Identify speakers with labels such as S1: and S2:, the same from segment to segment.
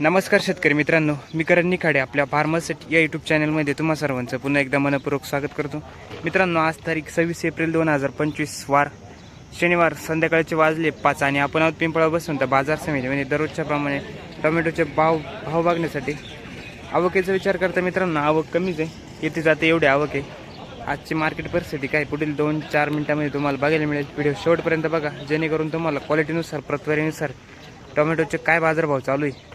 S1: नमस्कार शेतकरी मित्रांनो मी करण निखाडे आपल्या फार्मसेट या यूट्यूब चॅनलमध्ये तुम्हा सर्वांचं पुन्हा एकदा मनपूर्वक स्वागत करतो. मित्रांनो आज तारीख सव्वीस एप्रिल दोन हजार पंचवीस वार शनिवार संध्याकाळचे वाजले पाच आणि आपण आहोत पिंपळा बसून तर बाजार समितीमध्ये म्हणजे दररोजच्या प्रमाणे टोमॅटोचे भाव भाव बघण्यासाठी आवकेचा विचार करता मित्रांनो आवक कमीच आहे. येथे जाते एवढी आवक आहे. आजची मार्केट परिस्थिती काय? पुढील दोन चार मिनटामध्ये तुम्हाला बघायला मिळेल. व्हिडिओ शेवटपर्यंत बघा. जेणेकरून तुम्हाला क्वालिटीनुसार प्रतवारीनुसार टोमॅटोचे काय बाजारभाव चालू आहे?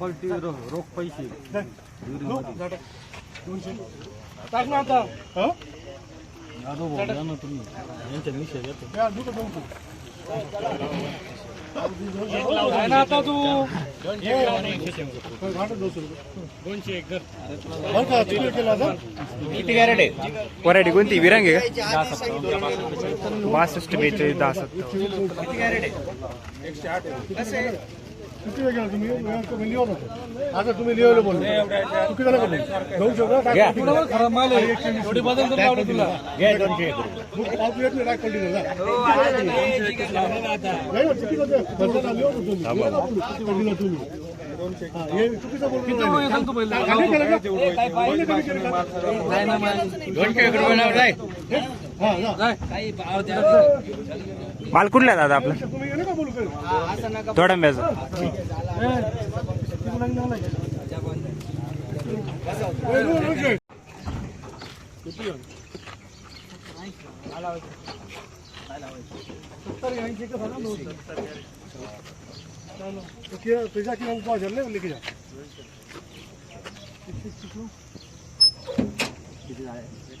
S2: पलटी रोख पैसे. टाक ना आता. यादव भाऊ या ना तुम्ही. यांच्या निषेध येतो काय ना आता तू.
S1: वरायटी कोणती? विरांग आहे का? बासष्ट. बेचाळीस दहा सत्तर
S2: किती वेळ गेला तुम्ही तुम्ही लिहून होतो आता तुम्ही लिहायला बोलले चुकी झालं का नाही? दोनशे रुपये टाक. खराब माल आहे थोडी बदल तर लावलं तुला मग पाव येत नाही, टाक पलटी कर, जा. नाही, चुकीचं ते. बदल लिहून होतो तुम्ही. लिहून आपण. किती वेळ दिला तुम्ही हा, हे चुकीचं बोलून राहिले. कमी केलं का? पहिले कमी केलं का? हा, जा.
S1: माल कुठला दादा आपला
S2: तुम्ही हे नका बोलू काही.
S1: थोडा
S2: उपवास झाले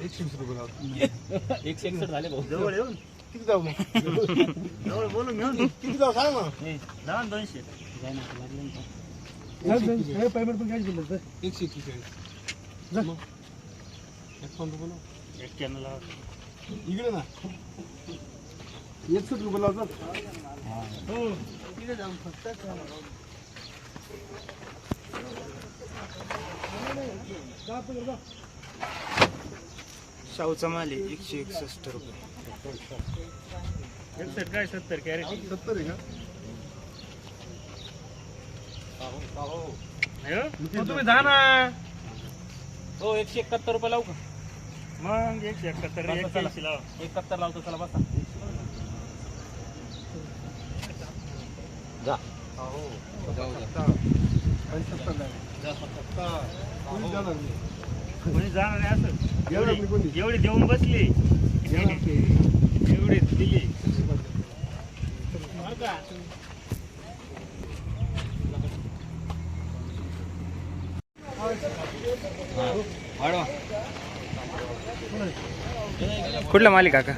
S2: एकशे वीस रुपये लावतो. किती जाऊ मग बोलून घेऊन किती जाऊ सांग ना हे पेमेंट पण काय दिलं तर एकशे एक्केचाळीस इकडे ना एकसष्ट रुपये लावतात
S1: शाहूचा माल आहे एकशे एकसष्ट रुपये.
S2: सत्तर आहे का तुम्ही जा ना.
S3: हो एकशे एकाहत्तर रुपये लावू का?
S2: मग एकशे एकाहत्तर
S3: एकाहत्तर लावतो चला बसा.
S2: कोणी जाणार नाही असं. एवढी एवढी देऊन बसली. एवढी दिली.
S1: कुठला माल आहे काका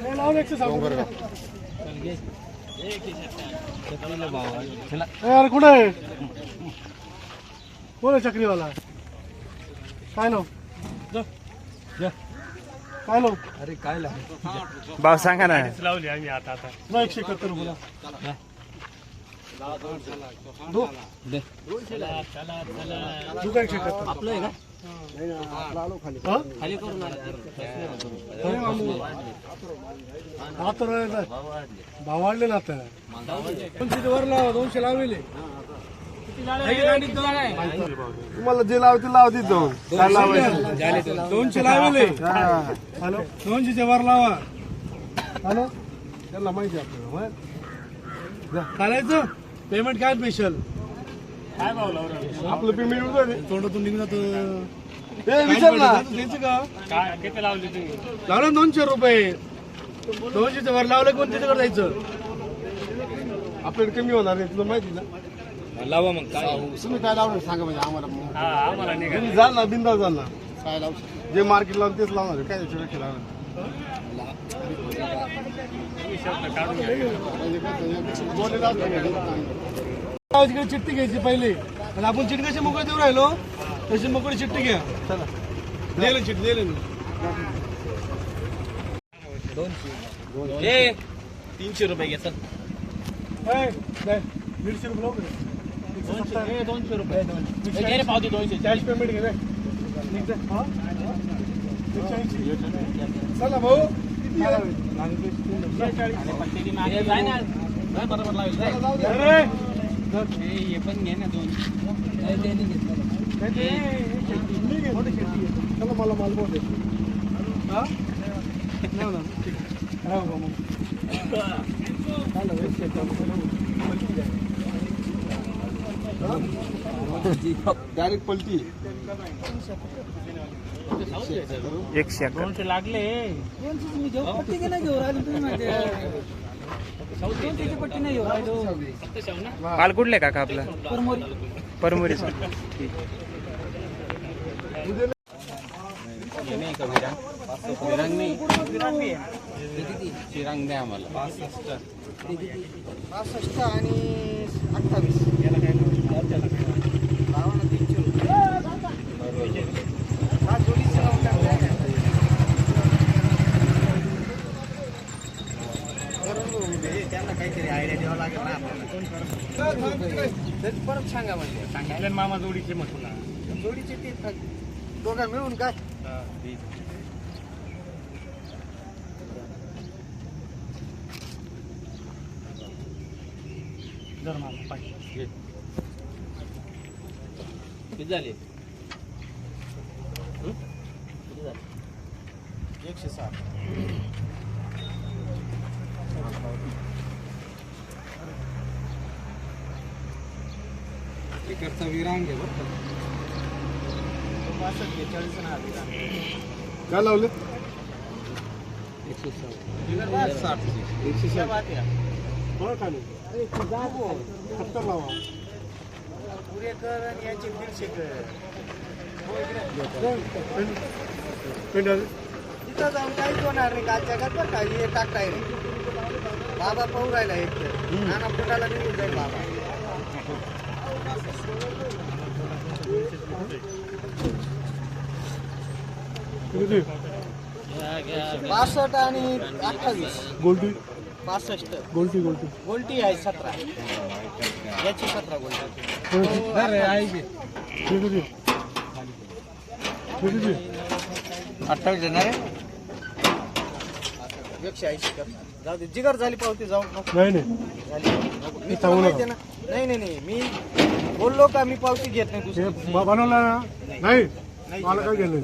S2: यार कुठं आहे? कोण आहे चक्रीवाला? काय नाव? काय नाव
S3: अरे काय लाव?
S1: भाव सांगा ना.
S2: लावली आम्ही आता आता. ना एकशे एकाहत्तर रुपये दो. दो का एकशे एकाहत्तर
S3: आपलं आहे का?
S2: हा?
S3: खाली करून.
S2: भाव वाढले ना आता. दोनशे वर लावा दोनशे लावले
S4: तुम्हाला जे लावते काय लावायचं?
S2: दोनशे लावले. हॅलो? दोनशेच्या वर लावा. हॅलो? त्यांना माहिती आहे आपल्याला. चालायचं पेमेंट काय स्पेशल
S4: आपलं पेमेंट होतं
S2: तोंडातून निघून जातं.
S4: ए, विचार ना.
S2: द्यायचं का?
S3: काय किती लावली
S2: दोनशे रुपये. दोनशेच्या वर लावलं कोण त्याच्याकडे जायचं?
S4: आपल्याकडे कमी होणार नाही तुला माहिती ना.
S3: लावा मग काय?
S4: तुम्ही काय लावणार सांगा म्हणजे आम्हाला.
S3: हा आम्हाला निघा.
S4: तुम्ही जाल ना बिंदा जाल ना. काय लावू जे मार्केट लावून तेच लावणार आहे. काय त्याच्यापेक्षा लावणार.
S2: तिकडे चिठ्ठी घ्यायची पहिले? आणि आपण चिठ्ठी कशी मोकळी देऊ राहिलो? तशी मोकळी चिठ्ठी घ्या. चला. दिलं चिठ्ठी दिलं मी.
S3: ए तीनशे रुपये घे चल.
S2: ए, दे. दीडशे रुपये लावू का?
S3: दोनशे ए, दोनशे रुपये दोनशे पावती दोनशे
S2: कॅश पेमेंट घे चला भाऊ
S3: बरोबर हे? पण घे ना दोन
S2: नाही, नाही, आहे. मला माल मोठे हा नाही ना ठीक आहे. राहू बा मग चालेल, एक शेत
S4: डायरेक्ट पलटी
S1: एकशे अकरा
S3: दोनशे लागले
S5: पट्टी की नाही घेऊ राहिलो तुम्ही माहिती पट्टी नाही घेऊ राहिलो
S1: कुठले काका आपला
S5: परमोरी
S3: नाही का विरांग विरांग नाही विरांग द्या आम्हाला
S5: पासष्ट आणि अठ्ठावीस परत सांगा म्हणजे.
S3: सांगितलं मामा जोडीचे मग
S5: जोडीचे ते दोघं मिळून काय
S3: जर मामा पाहिजे. किती झाले?
S5: एकशे साठ.
S4: इकडचा विरांग आहे बरं का.
S5: पासष्ट बेचाळीस ना.
S4: काय लावले?
S5: एकशे साठ.
S4: एकशे साठ.
S2: बरं खाली सत्तर लावा.
S5: पुरे कर आणि याचे दीडशे कर
S2: पेंट आले.
S5: तिथं जाऊन काहीच होणार नाही कालच्या जगात बरं का? हे टाकताय बाबा पाहू राहिला एक नाना फुटाला निघून जाईल बाबा.
S2: किती?
S5: पासष्ट आणि अठ्ठावीस.
S2: गोल्टी?
S5: पासष्ट
S2: गोल्टी गोल्टी.
S5: गोल्टी आहे सतरा. याची सतरा गोल्टी.
S2: हे?
S5: अठ्ठावीस देणार एकशे ऐंशी कर जाऊ दे जिगर झाली पावती जाऊ नको.
S2: नाही नाही.
S5: झाली आहे नाही नाही नाही. मी बोललो का मी पावती घेत नाही दुसरी?
S2: बनवला ना? नाही.
S5: नाही.
S2: मला काय नाही.